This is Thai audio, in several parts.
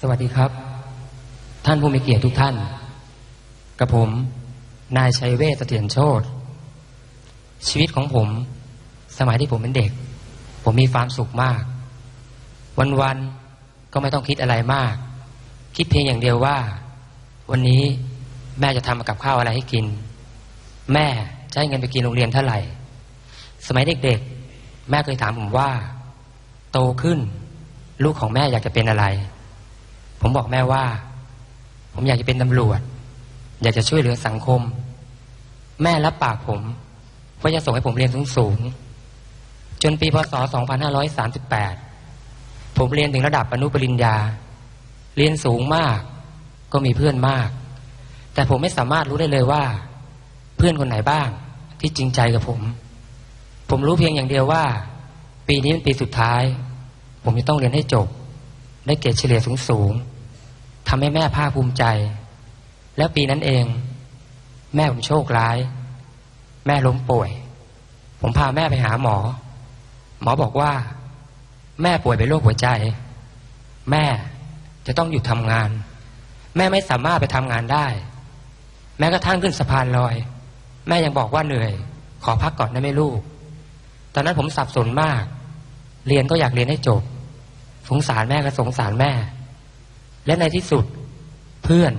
สวัสดีครับ ท่านผู้มีเกียรติทุกท่านกับผม นายชัยเวชเสถียรโชตชีวิตของผม สมัยที่ผมเป็นเด็ก ผมมีความสุขมาก วันๆก็ไม่ต้องคิดอะไรมาก คิดเพียงอย่างเดียวว่า วันนี้แม่จะทำกับข้าวอะไรให้กิน แม่จะให้เงินไปกินโรงเรียนเท่าไหร่ สมัยเด็กๆ แม่เคยถามผมว่า โตขึ้น ลูกของแม่อยากจะเป็นอะไร ผมบอกแม่ว่า ผมอยากจะเป็นตำรวจ อยากจะช่วยเหลือสังคม แม่รับปากผมว่าจะส่งให้ผมเรียนสูงสูงจนปีพศ 2538 ผมเรียนถึงระดับอนุปริญญา เรียนสูงมาก ก็มีเพื่อนมาก แต่ผมไม่สามารถรู้ได้เลยว่า เพื่อนคนไหนบ้างที่จริงใจกับผม ผมรู้เพียงอย่างเดียวว่า ปีนี้เป็นปีสุดท้าย ผมจะต้องเรียนให้จบ ได้เกรดเฉลี่ยสูงสูง ทำให้แม่ภาคภูมิใจ แล้วปีนั้นเอง แม่ผมโชคร้าย แม่ล้มป่วย ผมพาแม่ไปหาหมอ หมอบอกว่า แม่ป่วยเป็นโรคหัวใจ แม่จะต้องหยุดทำงาน แม่ไม่สามารถไปทำงานได้ แม้กระทั่งขึ้นสะพานลอย แม่ยังบอกว่าเหนื่อย ขอพักก่อนได้ไหมลูก ตอนนั้นผมสับสนมาก เรียนก็อยากเรียนให้จบ สงสารแม่ก็สงสารแม่ และในที่สุดเพื่อน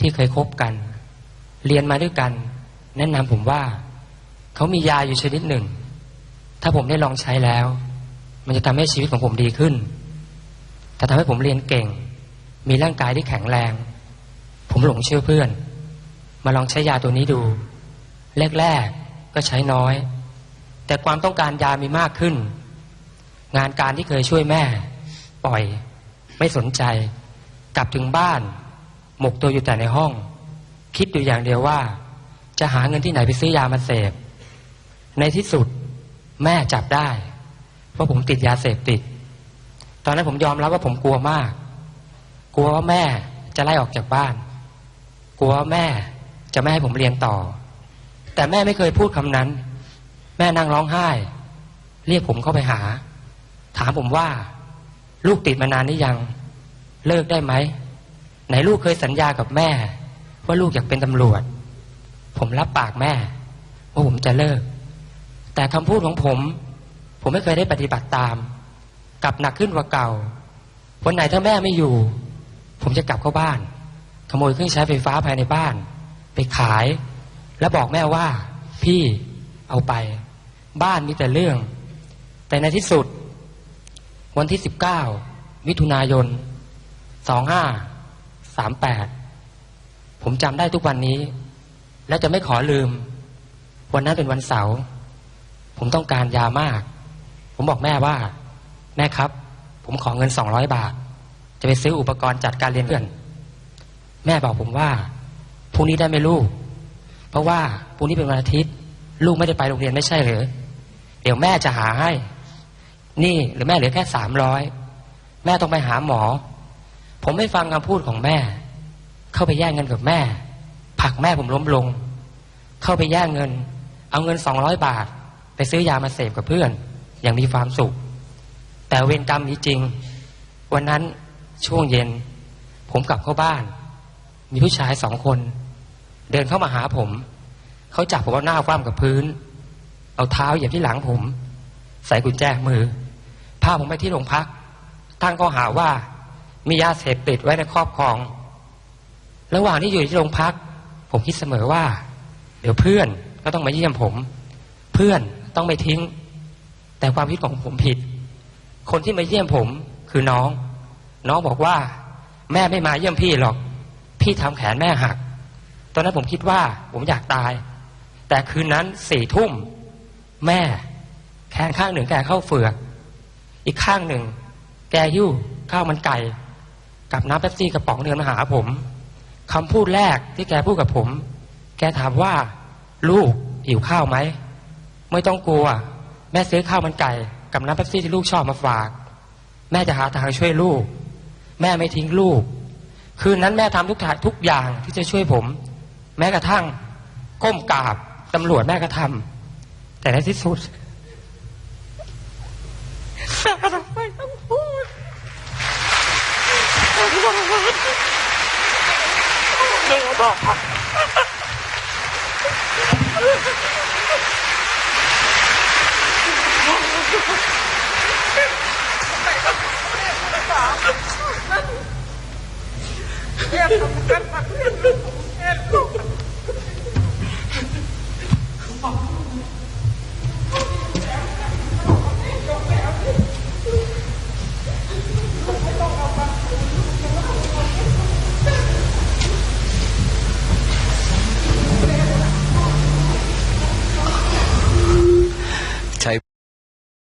ที่เคยคบกัน เรียนมาด้วยกัน แนะนำผมว่า เขามียาอยู่ชนิดหนึ่ง ถ้าผมได้ลองใช้แล้ว มันจะทำให้ชีวิตของผมดีขึ้นแต่ทำให้ผมเรียนเก่ง มีร่างกายที่แข็งแรง ผมหลงเชื่อเพื่อน มาลองใช้ยาตัวนี้ดู แรกๆก็ใช้น้อย แต่ความต้องการยามีมากขึ้น งานการที่เคยช่วยแม่ ปล่อย ไม่สนใจ กลับถึงบ้าน หมกตัวอยู่แต่ในห้อง คิดอยู่อย่างเดียวว่า จะหาเงินที่ไหนไปซื้อยามาเสพ ในที่สุดแม่จับได้ว่าผมติดยาเสพติด ตอนนั้นผมยอมรับว่าผมกลัวมาก กลัวว่าแม่จะไล่ออกจากบ้าน กลัวว่าแม่จะไม่ให้ผมเรียนต่อ แต่แม่ไม่เคยพูดคำนั้น แม่นั่งร้องไห้ เรียกผมเข้าไปหา ถามผมว่า ลูกติดมานานหรือยัง เลิกได้ไหมไหนลูกเคยสัญญากับแม่ ว่าลูกอยากเป็นตำรวจ ผมรับปากแม่ ว่าผมจะเลิก แต่คำพูดของผม ผมไม่เคยได้ปฏิบัติตาม กลับหนักขึ้นกว่าเก่า วันไหนถ้าแม่ไม่อยู่ ผมจะกลับเข้าบ้าน ขโมยเครื่องใช้ไฟฟ้าภายในบ้าน ไปขาย แล้วบอกแม่ว่า พี่เอาไป บ้านมีแต่เรื่อง แต่ในที่สุด วันที่สิบเก้ามิถุนายน สองห้าสามแปดผมจำได้ทุกวันนี้ และจะไม่ขอลืม วันนั้นเป็นวันเสาร์ผมต้องการยามาก ผมบอกแม่ว่า แม่ครับ ผมขอเงินสองร้อยบาท จะไปซื้ออุปกรณ์จัดการเรียนเพื่อน แม่บอกผมว่าพรุ่งนี้ได้ไหมลูก เพราะว่าพรุ่งนี้เป็นวันอาทิตย์ ลูกไม่ได้ไปโรงเรียนไม่ใช่เหรอเดี๋ยวแม่จะหาให้ นี่หรือแม่เหลือแค่สามร้อยแม่ต้องไปหาหมอ ผมไม่ฟังคำพูดของแม่ เข้าไปแย่งเงินกับแม่ผักแม่ผมล้มลง เข้าไปแย่งเงิน เอาเงินสองร้อยบาท ไปซื้อยามาเสพกับเพื่อน อย่างมีความสุข แต่เวรกรรมนี้จริง วันนั้นช่วงเย็น ผมกลับเข้าบ้าน มีผู้ชายสองคน เดินเข้ามาหาผม เขาจับผมเอาหน้าคว่ำกับพื้น เอาเท้าเหยียบที่หลังผม ใส่กุญแจมือพาผมไปที่โรงพักตั้งข้อหาว่า มียาเสพติดไว้ในครอบครอง ระหว่างที่อยู่ที่โรงพัก ผมคิดเสมอว่า เดี๋ยวเพื่อนก็ต้องมาเยี่ยมผม เพื่อนต้องไม่ทิ้ง แต่ความคิดของผมผิด คนที่มาเยี่ยมผมคือน้อง น้องบอกว่า แม่ไม่มาเยี่ยมพี่หรอก พี่ทำแขนแม่หัก ตอนนั้นผมคิดว่าผมอยากตาย แต่คืนนั้นสี่ทุ่ม แม่แขนข้างหนึ่งแกเข้าเฟือกอีกข้างหนึ่ง แกหิ้วข้าวมันไก่ กับน้ำเป๊ปซี่กระป๋องเดินมาหาผมคำพูดแรกที่แกพูดกับผม แกถามว่า ลูกหิวข้าวไหมไม่ต้องกลัว แม่ซื้อข้าวมันไก่ กับน้ำเป๊ปซี่ที่ลูกชอบมาฝาก แม่จะหาทางช่วยลูก แม่ไม่ทิ้งลูก คืนนั้นแม่ทำทุกทางทุกอย่างที่จะช่วยผม แม้กระทั่ง ก้มกราบตำรวจแม่ก็ทำแต่ในที่สุดแม่ทำไมต้องพูด นี่บ